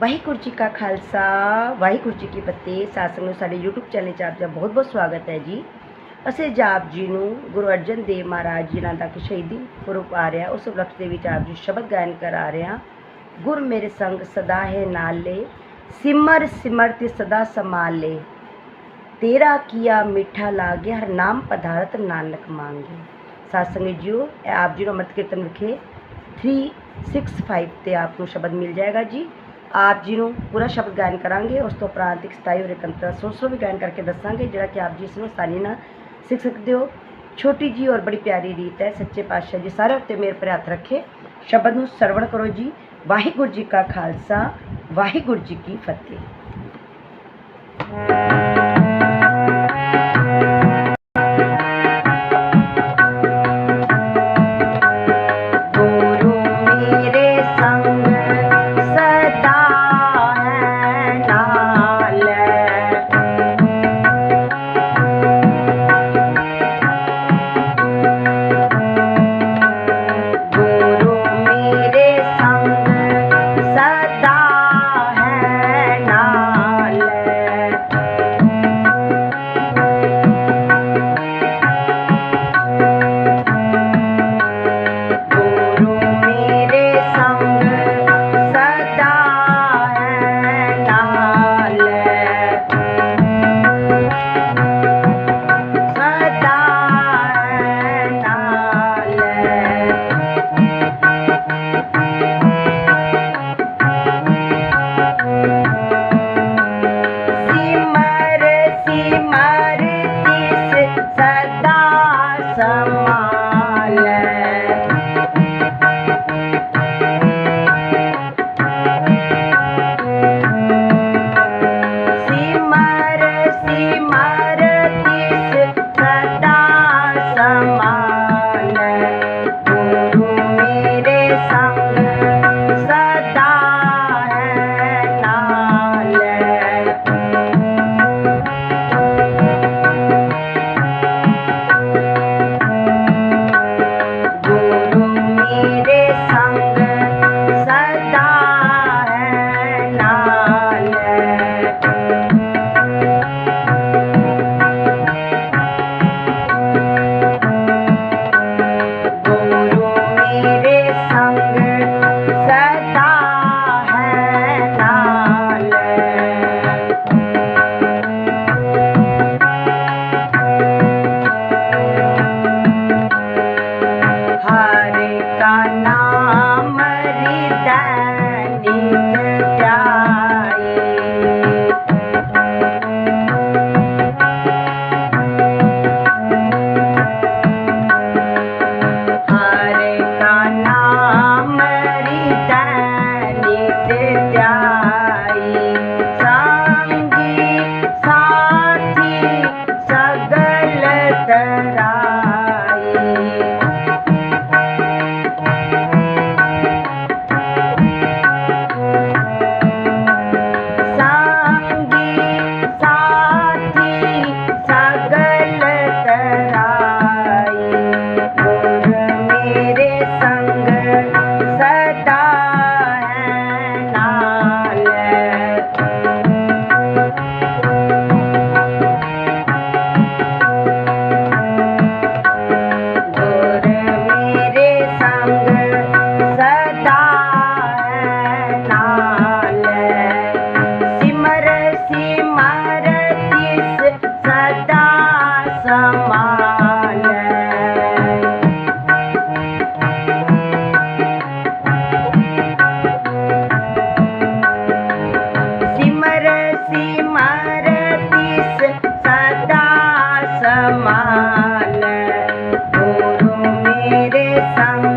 ਵਾਹਿਗੁਰੂ ਜੀ ਕਾ ਖਾਲਸਾ, ਵਾਹਿਗੁਰੂ ਜੀ ਕੀ ਫਤਿਹ। ਸਾਸੰਗ ਨੂੰ ਸਾਡੇ YouTube ਚੈਨਲ 'ਚ ਆਪ ਦਾ ਬਹੁਤ ਬਹੁਤ ਸਵਾਗਤ ਹੈ ਜੀ। ਅਸੀਂ ਜਾਪ ਜੀ ਨੂੰ ਗੁਰੂ ਅਰਜਨ ਦੇਵ ਮਹਾਰਾਜ ਜੀ ਨਾਲ ਦਾ ਸ਼ਹੀਦੀ ਪੁਰਬ ਆ ਰਿਹਾ, ਉਸ ਉਪਲਕਸ਼ ਦੇ ਵਿੱਚ ਆਪ ਜੀ ਸ਼ਬਦ ਗਾਇਨ ਕਰਾ ਰਹੇ ਹਾਂ। ਗੁਰ ਮੇਰੇ ਸੰਗ ਸਦਾ ਹੈ ਨਾਲ ਨਾਲੇ ਸਿਮਰ ਸਿਮਰ ਤੇ ਸਦਾ ਸਮਾਲੇ ਤੇਰਾ ਕੀਆ ਮਿੱਠਾ ਲਾਗੇ, ਹਰ ਨਾਮ ਪਦਾਰਥ ਨਾਨਕ ਮੰਗੇ। ਸਾਸੰਗ ਜੀਓ ਆਪ ਜੀ ਨੂੰ ਅੰਮ੍ਰਿਤ ਕੀਰਤਨ ਵਿਖੇ 365 ਤੇ ਆਪ ਨੂੰ ਸ਼ਬਦ ਮਿਲ ਜਾਏਗਾ ਜੀ। ਆਪ ਜੀ ਨੂੰ ਪੂਰਾ ਸ਼ਬਦ ਗਾਇਨ ਕਰਾਂਗੇ, ਉਸ ਤੋਂ ਉਪਰੰਤ ਇੱਕ ਸਤਾਈ ਔਰ ਇਕੰਤਰ ਵੀ ਗਾਇਨ ਕਰਕੇ ਦੱਸਾਂਗੇ, ਜਿਹੜਾ ਕਿ ਆਪ ਜੀ ਇਸ ਨੂੰ ਆਸਾਨੀ ਨਾਲ ਸਿੱਖ ਸਕਦੇ ਹੋ। ਛੋਟੀ ਜੀ ਔਰ ਬੜੀ ਪਿਆਰੀ ਰੀਤ ਹੈ, ਸੱਚੇ ਪਾਤਸ਼ਾਹ ਜੀ ਸਾਰੇ ਉੱਤੇ ਮੇਰ ਪਰ ਹੱਥ ਰੱਖੇ। ਸ਼ਬਦ ਨੂੰ ਸਰਵਣ ਕਰੋ ਜੀ। ਵਾਹਿਗੁਰੂ ਜੀ ਕਾ ਖਾਲਸਾ, ਵਾਹਿਗੁਰੂ ਜੀ ਕੀ ਫਤਿਹ। Mama. sang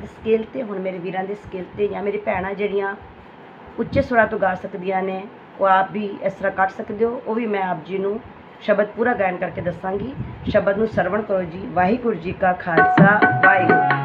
ਦੀ ਸਕਿੱਲ ਤੇ, ਹੁਣ ਮੇਰੇ ਵੀਰਾਂ ਦੇ ਸਕੇਲ ਤੇ ਜਾਂ ਮੇਰੇ ਭੈਣਾਂ ਜਿਹੜੀਆਂ ਉੱਚੇ ਸੁਰਾਂ ਤੋਂ ਗਾ ਸਕਦੀਆਂ ਨੇ, ਉਹ ਆਪ ਵੀ ਇਸ ਤਰ੍ਹਾਂ ਕੱਢ ਸਕਦੇ ਹੋ। ਉਹ ਵੀ ਮੈਂ ਆਪ ਜੀ ਨੂੰ ਸ਼ਬਦ ਪੂਰਾ ਗਾਇਨ ਕਰਕੇ ਦੱਸਾਂਗੀ। ਸ਼ਬਦ ਨੂੰ ਸਰਵਣ ਕਰੋ ਜੀ। ਵਾਹਿਗੁਰੂ ਜੀ ਕਾ ਖਾਲਸਾ, ਵਾਹਿਗੁਰੂ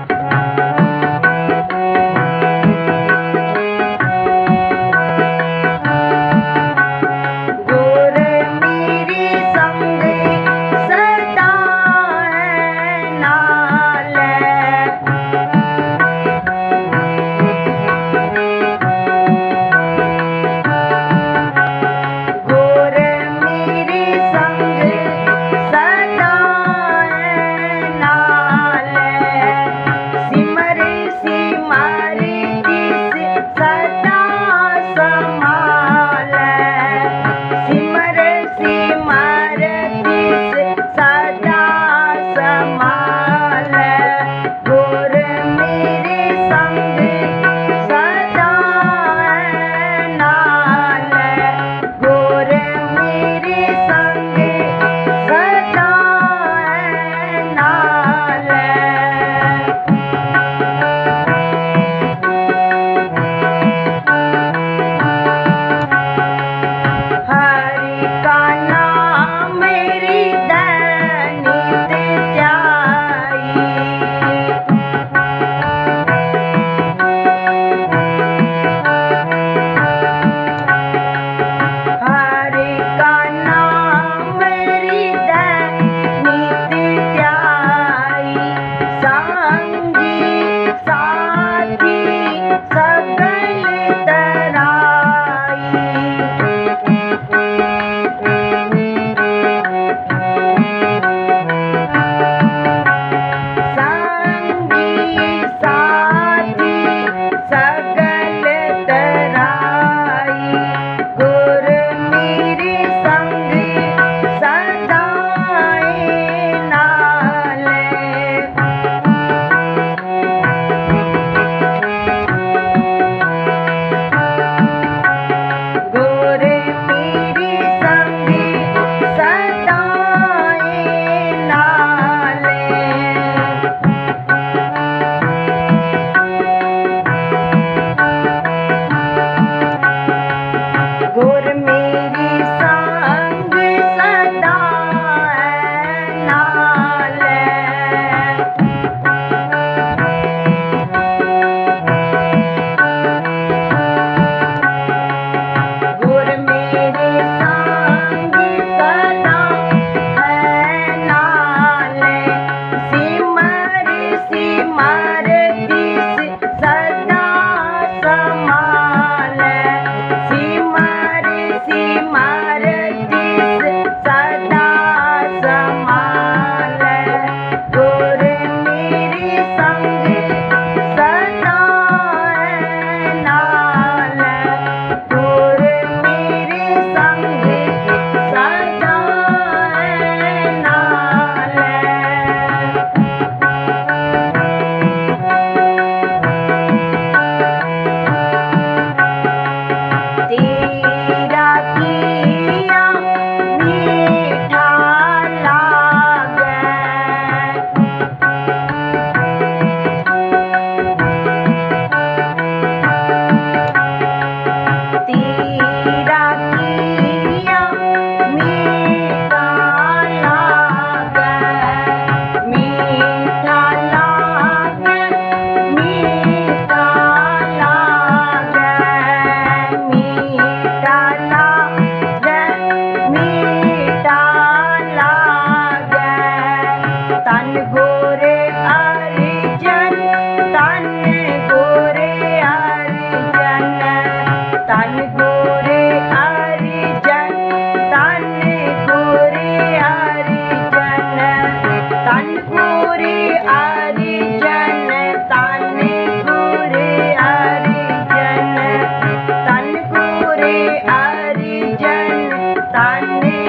one.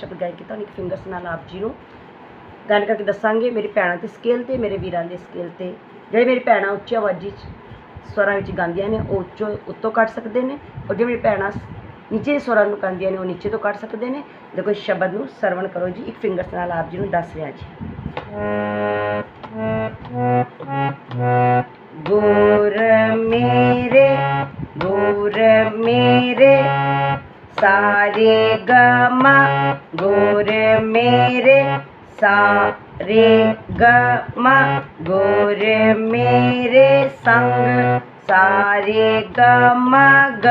ਸ਼ਬਦ ਗਾਇ ਕੀਤਾ ਇੱਕ ਫਿੰਗਰਸ ਨਾਲ ਆਪ ਜੀ ਨੂੰ। ਗੱਲ ਕਰਕੇ ਦੱਸਾਂਗੇ, ਮੇਰੇ ਭੈਣਾਂ ਦੇ ਸਕੇਲ ਤੇ, ਮੇਰੇ ਵੀਰਾਂ ਦੇ ਸਕੇਲ ਤੇ। ਜਿਹੜੇ ਮੇਰੀ ਭੈਣਾਂ ਉੱਚੀ ਆਵਾਜ਼ੀ 'ਚ ਸਵਰਾਂ ਵਿੱਚ ਗਾਉਂਦੀਆਂ ਨੇ, ਉਹ ਉੱਚੋ, ਉੱਤੋਂ ਕੱਢ ਸਕਦੇ ਨੇ। ਔਰ ਜਿਹੜੇ ਮੇਰੀ ਭੈਣਾਂ ਨੀਚੇ ਸਵਰਾਂ ਨੂੰ ਗਾਉਂਦੀਆਂ ਨੇ, ਉਹ ਨੀਚੇ ਤੋਂ ਕੱਢ ਸਕਦੇ ਨੇ। ਦੇਖੋ, ਇਸ ਸ਼ਬਦ ਨੂੰ ਸਰਵਣ ਕਰੋ ਜੀ। ਇੱਕ ਫਿੰਗਰਸ ਨਾਲ ਆਪ ਜੀ ਨੂੰ ਦੱਸ ਰਿਹਾ ਜੀ। ਗੁਰ ਮੇਰੇ ਗੁਰ ਮੇਰੇ सारे गमा, गोर मेरे, सारे गमा, गोर मेरे संग, सारे गमा, ग,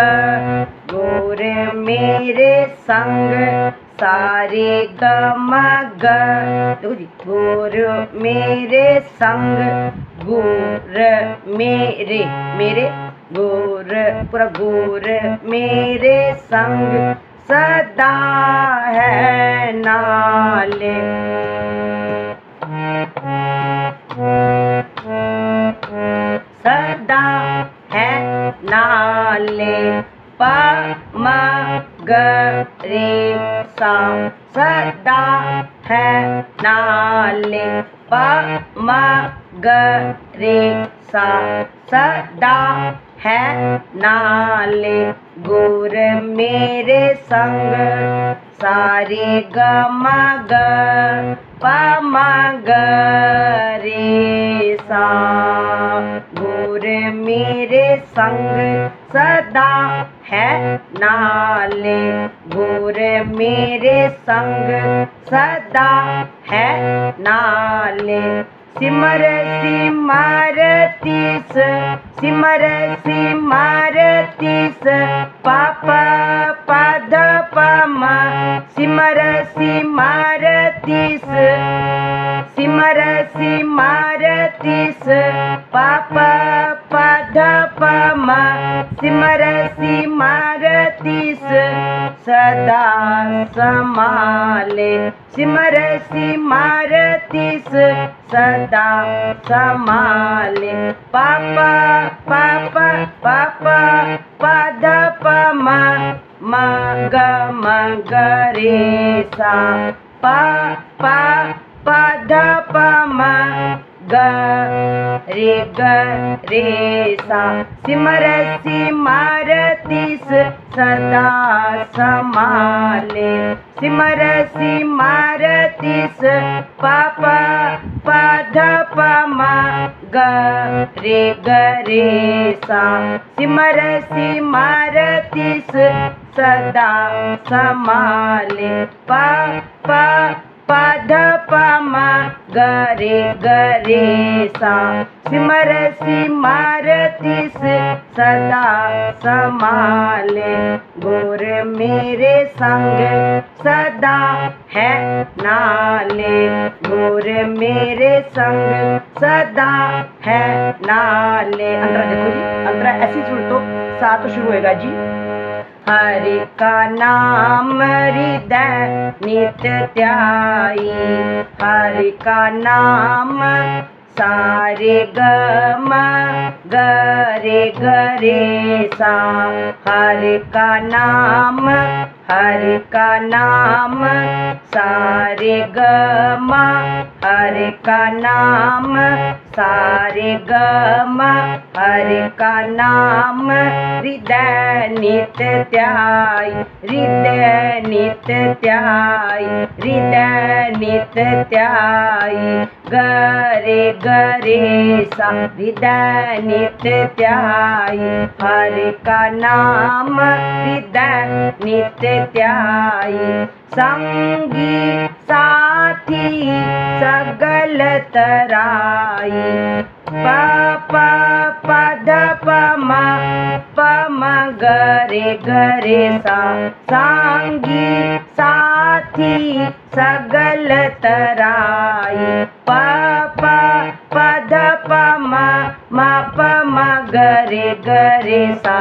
गोर मेरे संग, सारे गमा, ग गोर मेरे संग, गोर मेरे मेरे घोर प्रघोर मेरे संग सदा है नाले। सदा है नाले प म ग रे सा सदा है नाले प म ग रे सा सदा है नाले गुर मेरे संग। सारे ग मग प मग गे सा। गुर मेरे संग सदा है नाले। गुर मेरे संग सदा है नाले। सिमर सिमारतीस सिमर सिमारतीस पाप पाद पमा सिमर सिमारतीस सिमर सिमारतीस पाप पाद पमा सिमर सिमा तिस सदा समाले सिमर सिमर तिस सदा समाले पाप पाप पाप पद पम मग मग रे सा पा पा पद पम ग रे ग रे सा सिमर सिमरतिस सदा समाले सिमर सिमरतिस पाप पध पमा ग रे ग रे सा सिमर सिमरतिस सदा समाले प प पध पम गरे गरे सा। सिमर सिमरतिस सदा समाले गोर मेरे संग सदा है नाले। गोर मेरे संग सदा है नाले। अंतरा देखो जी, अंतरा ऐसी सुन तो साथ शुरू होएगा जी। ਹਰਿ ਕਾ ਨਾਮ ਹਿਰਦੈ ਨਿਤ ਧਿਆਈ। ਹਰਿ ਕਾ ਨਾਮ ਸਾਰੇ ਗਮ ਗਰੇ ਗਰੇ ਸਾ। ਹਰਿ ਕਾ ਨਾਮ, ਹਰਿ ਕਾ ਨਾਮ ਸਾਰੇ ਗਮ, ਹਰਿ ਕਾ ਨਾਮ सारे गम, हरि का नाम हृदय नित्य त्याई, हृदय नित्य त्याई, हृदय नित्य त्याई। गरे गरे सा हृदय नित्य त्याई, हरि का नाम हृदय नित्य त्याई। सङ्गी साथी सगल तराय प पद पगरे गरे गरे सा। सङ्गी साथि सगल तराय पपद पगरे गरे सा।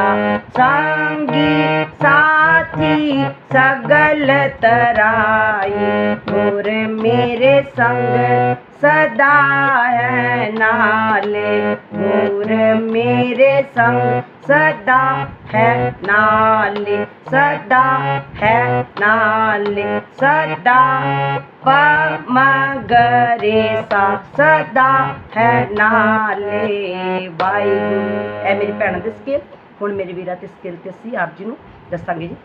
साङ्गी सा की सगल तराई। और मेरे संग सदा है नाले। और मेरे संग सदा है नाले। सदा है नाले। सदा मगरे सा। सदा है नाले। बाई ए मेरी भैन दे ਹੁਣ ਮੇਰੇ ਵੀਰਾਂ ਤੇ ਸਕਿੱਲ ਤੇ ਅਸੀਂ ਆਪ ਜੀ ਨੂੰ ਦੱਸਾਂਗੇ ਜੀ।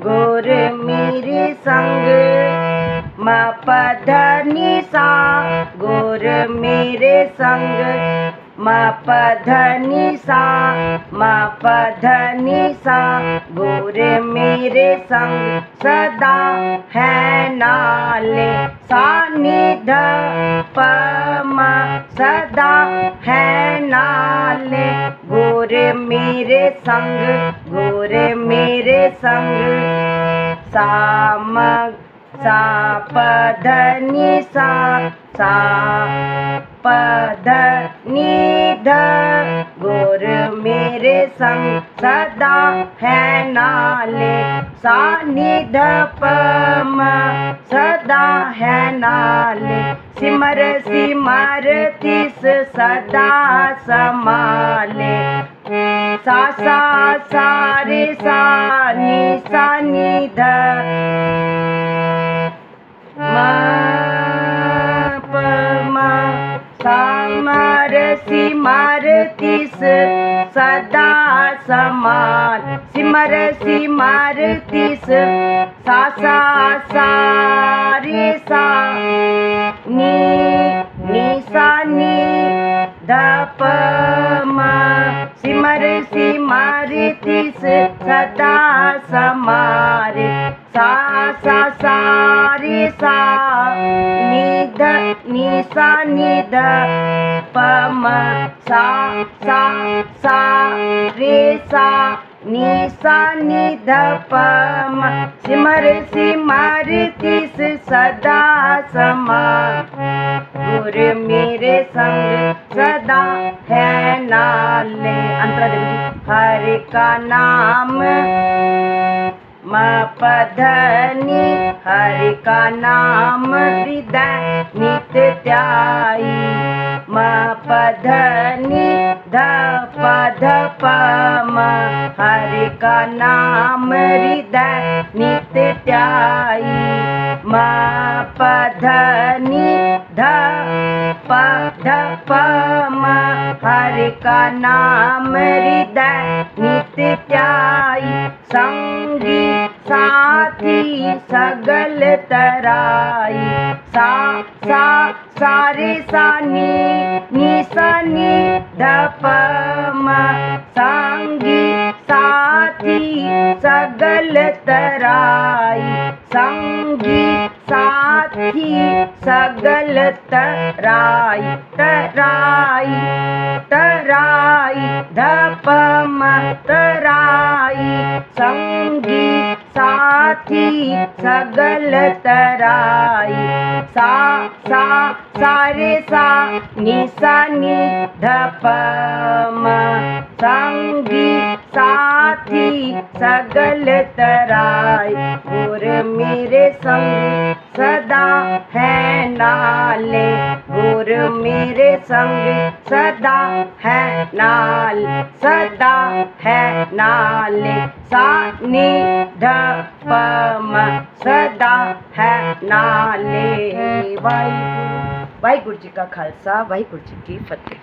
ਗੋਰ ਮੇਰੇ ਸੰਗ ਮ ਪਦ ਸਾ ਗੁਰ ਮੇਰੇ ਸੰਗ म प धनी सा म प धनी सा गोरे मेरे संग सदा है नाले। सा निध प म सदा है नाले। गोरे मेरे संग, गोरे मेरे संग साम सा प धनी सा सा प ध निध गोर मेरे सङ्ग पम सदा है नाले सिमर सिमर तिस सदा समाले सा निधमा सिमरसि मारतिस सदा समान। सिमरसि मारतिस सा सा सा सा। नी नी सा नी ध प म सिमरसि मारतिस सदा समारे सा सा सा सा। नी ध ni sa ni da pa ma sa sa sa re sa ni sa ni da pa ma सिमर सिमर तिस सदा समा गुर मेरे संग सदा है नाले अंतरा देवी हरि का नाम म पधनि हरि का नाम हृदय नित त्याई। म ध पध म हरि का नाम हृदय नित त्याई। म ध पध म हरि का नाम हृदय नित नित्य त्याई संगी, साथी, सगल तराई। सा सा, सारे सानी, नी, सानी, धपम। संगी, साथी, सगल तराई। संगी, साथी, सगल तराई। तराई तराई। साई धप मतराई संगी साथी सगल तराई। सा सा सारे सा निसा नि धप म संगी साथी सगल तराई। और मेरे संग सदा है नाले, गुर मेरे संग सदा है नाल, सदा है नाले सा धपम ध सदा है नाले। वाई वाहिगुरु जी का खालसा, वाहिगुरु जी की फतेह।